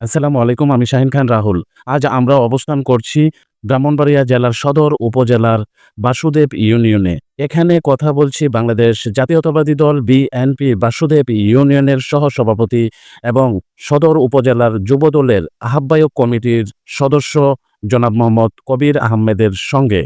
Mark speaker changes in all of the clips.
Speaker 1: আসসালামু আলাইকুম, আমি শাহিন খান রাহুল। আজ আমরা অবস্থান করছি ব্রাহ্মণবাড়িয়া জেলার সদর উপজেলার বাসুদেব ইউনিয়নে। এখানে কথা বলছি বাংলাদেশ জাতীয়তাবাদী দল বিএনপি বাসুদেব ইউনিয়নের সহ সভাপতি এবং সদর উপজেলার যুব দলের আহ্বায়ক কমিটির সদস্য জনাব মোহাম্মদ কবির আহমেদের সঙ্গে।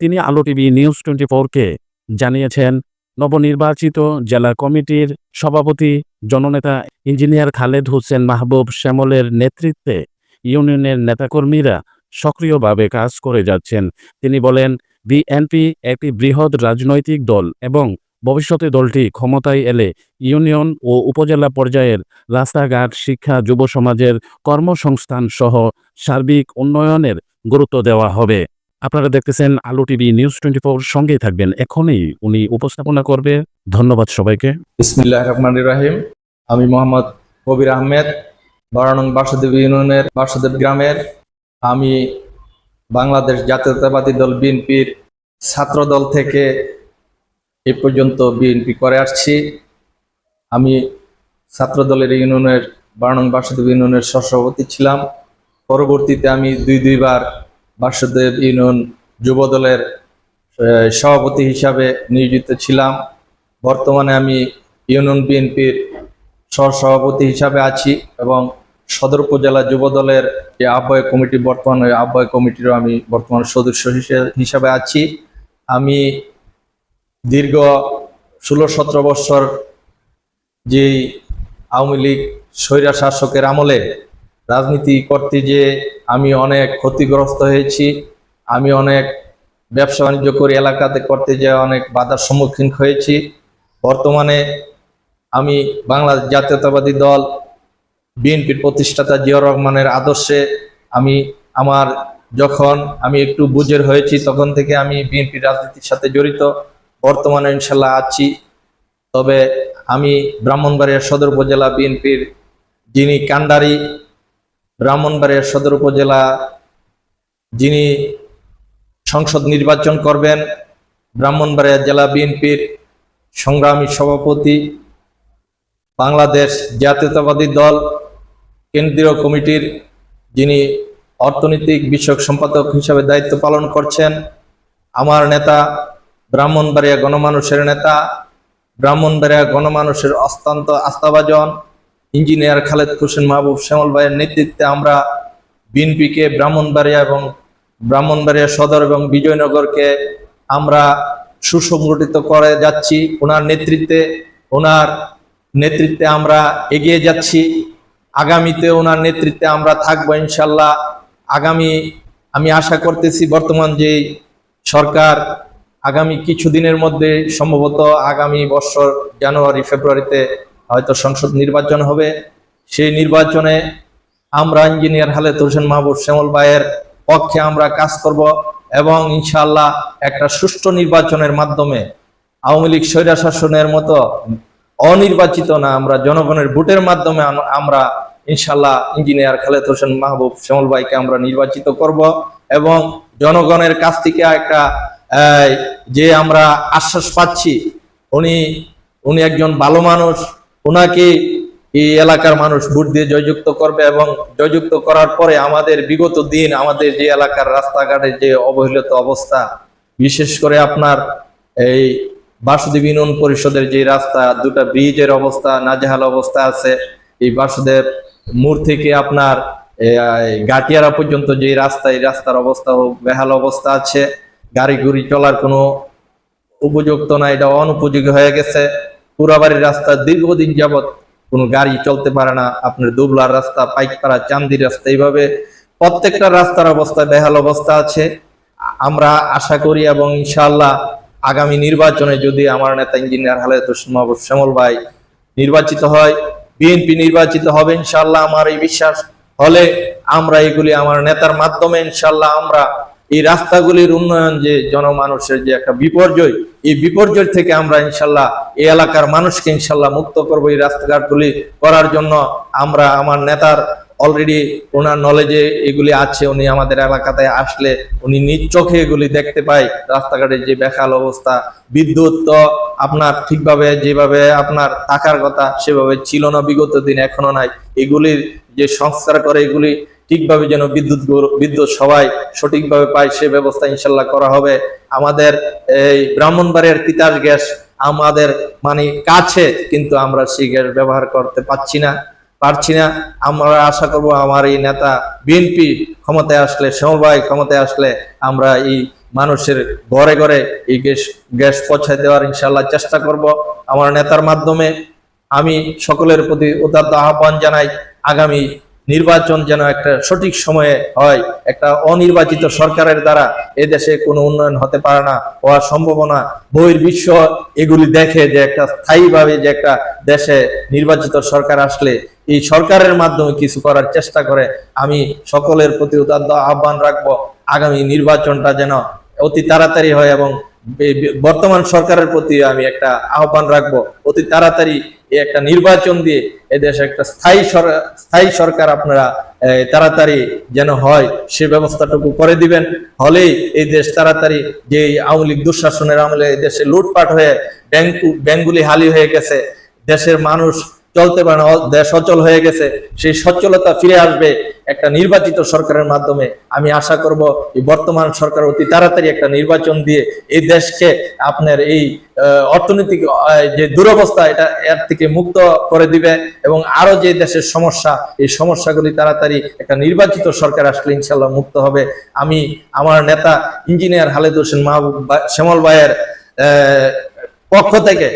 Speaker 1: তিনি আলো টিভি নিউজ টোয়েন্টি ফোরকে জানিয়েছেন নবনির্বাচিত জেলা কমিটির সভাপতি জননেতা ইঞ্জিনিয়ার খালেদ হোসেন মাহবুব শ্যামলের নেতৃত্বে ইউনিয়নের নেতাকর্মীরা সক্রিয়ভাবে কাজ করে যাচ্ছেন। তিনি বলেন, বিএনপি একটি বৃহৎ রাজনৈতিক দল এবং ভবিষ্যতে দলটি ক্ষমতায় এলে ইউনিয়ন ও উপজেলা পর্যায়ের রাস্তাঘাট, শিক্ষা যুব সমাজের কর্মসংস্থান সহ সার্বিক উন্নয়নের গুরুত্ব দেওয়া হবে। আপনারা দেখতেছেন আলো টিভি নিউজ টোয়েন্টি ফোর, সঙ্গেই থাকবেন এখনই। উনি উপস্থাপনা করবে। ধন্যবাদ সবাইকে।
Speaker 2: বিসমিল্লাহ রহমান রাহিম। আমি মোহাম্মদ কবির আহমেদ বারানং বাসুদেব ইউনিয়নের বাসুদেব গ্রামের। আমি বাংলাদেশ জাতীয়তাবাদী দল বিএনপির ছাত্র দল থেকে এ পর্যন্ত বিএনপি করে আসছি। আমি ছাত্র দলের ইউনিয়নের বারানং বাসুদেব ইউনিয়নের সহসভাপতি ছিলাম। পরবর্তীতে আমি দুই দুইবার বাসুদেব ইউনিয়ন যুব দলের সভাপতি হিসাবে নিয়োজিত ছিলাম। বর্তমানে আমি ইউনিয়ন বিএনপির সহসভাপতি হিসাবে আছি এবং সদর উপজেলা যুব দলের যে আহ্বায়ক কমিটি, বর্তমান ওই আহ্বায়ক কমিটিরও আমি বর্তমান সদস্য হিসে- হিসাবে আছি। আমি দীর্ঘ ষোলো সতেরো বৎসর যেই আওয়ামী লীগ স্বৈরা শাসকের আমলে রাজনীতি করতে যে আমি অনেক ক্ষতিগ্রস্ত হয়েছি। আমি অনেক ব্যবসা বাণিজ্য করি, এলাকাতে করতে যে অনেক বাধার সম্মুখীন হয়েছি। বর্তমানে আমি বাংলাদেশ জাতীয়তাবাদী দল, বিএনপির প্রতিষ্ঠাতা জিয়াউর রহমানের আদর্শে আমি আমার যখন আমি একটু বুঝের হয়েছি, তখন থেকে আমি বিএনপি রাজনীতির সাথে জড়িত। বর্তমানে ইনশাল্লাহ আছি। তবে আমি ব্রাহ্মণবাড়িয়া সদর উপজেলা বিএনপির যিনি কান্ডারি ব্রাহ্মণবাড়িয়া সদর উপজেলা যিনি সংসদ নির্বাচন করবেন, ব্রাহ্মণবাড়িয়া জেলা বিএনপির সংগ্রামী সভাপতি, বাংলাদেশ জাতীয়তাবাদী দল, কেন্দ্রীয় কমিটির যিনি অর্থনৈতিক বিষয়ক সম্পাদক হিসাবে দায়িত্ব পালন করছেন, আমার নেতা, ব্রাহ্মণবাড়িয়া গণমানুষের নেতা, ব্রাহ্মণবাড়িয়া গণমানুষের অস্তান্ত আস্থাভাজন ইঞ্জিনিয়ার খালেদ হোসেন মাহবুব শ্যামল ভাইয়ের নেতৃত্বে আমরা বিএনপিকে ব্রাহ্মণবাড়িয়া এবং ব্রাহ্মণবাড়িয়া সদর এবং বিজয়নগরকে আমরা সুসংগঠিত করে যাচ্ছি। ওনার নেতৃত্বে ওনার নেতৃত্বে আমরা এগিয়ে যাচ্ছি। আগামীতে ওনার নেতৃত্বে আমরা থাকব ইনশাল্লাহ আগামী, আমি আশা করতেছি বর্তমান যে সরকার আগামী কিছুদিনের মধ্যে সম্ভবত আগামী বছর জানুয়ারি, ফেব্রুয়ারিতে হয়তো সংসদ নির্বাচন হবে। সেই নির্বাচনে আমরা ইঞ্জিনিয়ার হালেদ হোসেন মাহবুব শ্যামল ভাইয়ের পক্ষে আমরা কাজ করব এবং ইনশাল্লাহ একটা সুষ্ঠু নির্বাচনের মাধ্যমে আওয়ামী লীগ স্বৈরা শাসনের মতো অনির্বাচিত না আমরা জনগণের ভোটের মাধ্যমে আমরা ইনশাল্লাহ ইঞ্জিনিয়ার খালেদ হোসেন মাহবুব শ্যামল ভাইকে আমরা নির্বাচিত করব এবং জনগণের কাছ থেকে একটা যে আমরা আশ্বাস পাচ্ছি, উনি উনি একজন ভালো মানুষ ওনাকে এই এলাকার মানুষ ভোট দিয়ে জয়যুক্ত করবে এবং জয়যুক্ত করার পরে আমাদের বিগত দিন আমাদের যে এলাকার রাস্তাঘাটের যে অবহেলিত অবস্থা, বিশেষ করে আপনার এই বাসুদেব ইউনিয়ন পরিষদের যে রাস্তা, দুটা ব্রিজের অবস্থা, নাজেহাল অবস্থা আছে। এই বাসুদেব মোড় থেকে আপনার গাটিয়ারা পর্যন্ত যে রাস্তা, এই রাস্তার অবস্থা বেহাল অবস্থা আছে। গাড়ি গুড়ি চলার কোনো উপযুক্ত না, এটা অনুপযোগী হয়ে গেছে। পুরাবাড়ির রাস্তা দীর্ঘদিন যাবৎ কোনো গাড়ি চলতে পারে না। আপনার দুবলার রাস্তা, পাইকপাড়া চান্দি রাস্তা, এইভাবে প্রত্যেকটা রাস্তার অবস্থা বেহাল অবস্থা আছে। আমরা আশা করি এবং ইনশাল্লাহ আগামী নির্বাচনে যদি আমার নেতা ইঞ্জিনিয়ার হোসেন শ্যামল ভাই নির্বাচিত হয়, বিএনপি নির্বাচিত হবে ইনশাল্লাহ আমার এই বিশ্বাস হলে আমরা এগুলি আমার নেতার মাধ্যমে ইনশাল্লাহ আমরা এই রাস্তাগুলির উন্নয়ন যে জনমানুষের যে একটা বিপর্যয়, এই বিপর্যয় থেকে আমরা ইনশাল্লাহ এই এলাকার মানুষকে ইনশাল্লাহ মুক্ত করব এই রাস্তাঘাটগুলি করার জন্য। আমরা আমার নেতার অলরেডি ওনার নলেজে এগুলি আছে, উনি আমাদের এলাকাতে আসলে উনি নিজ চোখে এগুলি দেখতে পায়। রাস্তাঘাটের যে বেখাল অবস্থা, বিদ্যুৎ তো আপনার ঠিকভাবে যেভাবে আপনার থাকার কথা সেভাবে ছিল না, বিগত দিন এখনও নাই। এগুলির যে সংস্কার করে, এগুলি ঠিকভাবে যেন বিদ্যুৎ বিদ্যুৎ সবাই সঠিকভাবে পায়, সে ব্যবস্থা ইনশাল্লাহ করা হবে। আমাদের এই ব্রাহ্মণবাড়িয়ার তিতাস গ্যাস আমাদের মানে কাছে, কিন্তু আমরা সেই গ্যাস ব্যবহার করতে পারছি না পারছি না। আমরা আশা করব আমার এই নেতা বিএনপি ক্ষমতায় আসলে ভাই ক্ষমতায় আসলে আমরা এই মানুষের ঘরে ঘরে এই গ্যাস গ্যাস পৌঁছায় দেওয়ার ইনশাল্লাহ চেষ্টা করব আমার নেতার মাধ্যমে। আমি সকলের প্রতি উদাত্ত আহ্বান জানাই, আগামী নির্বাচন যেন একটা সঠিক সময়ে হয়, একটা অনির্বাচিত সরকারের দ্বারা দেশে কোনো উন্নয়ন হতে পারে না, হওয়ার সম্ভাবনা বহির বিশ্ব এগুলি দেখে যে একটা স্থায়ীভাবে যে একটা দেশে নির্বাচিত সরকার আসলে এই সরকারের মাধ্যমে কিছু করার চেষ্টা করে, আমি সকলের প্রতি উদাত্ত আহ্বান রাখব, আগামী নির্বাচনটা যেন অতি তাড়াতাড়ি হয় এবং বর্তমান সরকারের প্রতি আমি একটা আহ্বান রাখব। অতি তাড়াতাড়ি একটা নির্বাচন দিয়ে এদেশে একটা স্থায়ী স্থায়ী সরকার আপনারা তাড়াতাড়ি যেন হয়, সে ব্যবস্থাটুকু করে দিবেন। হলেই এই দেশ তাড়াতাড়ি যে আওয়ামী লীগ দুঃশাসনের আমলে দেশে লুটপাট হয়ে ব্যাংক ব্যাংকগুলি হালি হয়ে গেছে, দেশের মানুষ চলতে পারে না, দেশ অচল হয়ে গেছে, সেই সচ্ছলতা ফিরে আসবে। একটা নির্বাচিত সরকারের মাধ্যমে আমি আশা করব এই বর্তমান সরকার অতি তাড়াতাড়ি একটা নির্বাচন দিয়ে এই দেশকে আপনার এই অর্থনৈতিক যে দুরবস্থা, এটা এর থেকে মুক্ত করে দিবে এবং আরও যে দেশের সমস্যা, এই সমস্যাগুলি তাড়াতাড়ি একটা নির্বাচিত সরকার আসলে ইনশাল্লাহ মুক্ত হবে। আমি আমার নেতা ইঞ্জিনিয়ার হালেদ হোসেন মাহবুব শ্যামল ভাইয়ের পক্ষ থেকে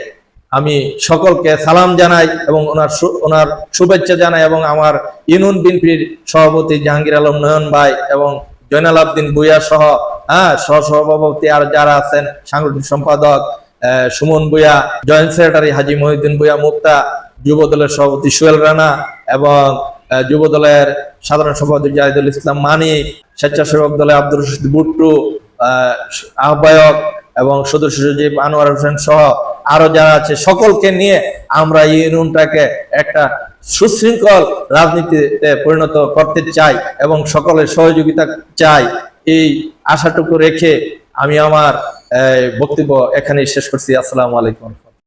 Speaker 2: আমি সকলকে সালাম জানাই এবং ওনার ওনার শুভেচ্ছা জানাই এবং আমার ইউনুন বিনপির সভাপতি জাহাঙ্গীর আলম নয়ন ভাই এবং জয়নাল আবদিন ভুইয়া সহ হ্যাঁ সহ সভাপতি আর যারা আছেন, সাংগঠনিক সম্পাদক সুমন ভুইয়া, জয়েন্ট সেক্রেটারি হাজি মহিউদ্দিন ভুইয়া মুক্তা যুব দলের সভাপতি সুয়েল রানা এবং যুব দলের সাধারণ সভাপতি জাহিদুল ইসলাম মানি, স্বেচ্ছাসেবক দলে আব্দুর রশিদ বুট্টু আহ্বায়ক এবং সদস্য সচিব আনোয়ার হোসেন সহ আরও যারা আছে, সকলকে নিয়ে আমরা এই ইউনিয়নটাকে একটা সুশৃঙ্খল রাজনীতিতে পরিণত করতে চাই এবং সকলের সহযোগিতা চাই। এই আশাটুকু রেখে আমি আমার বক্তব্য এখানেই শেষ করছি। আসসালামু আলাইকুম।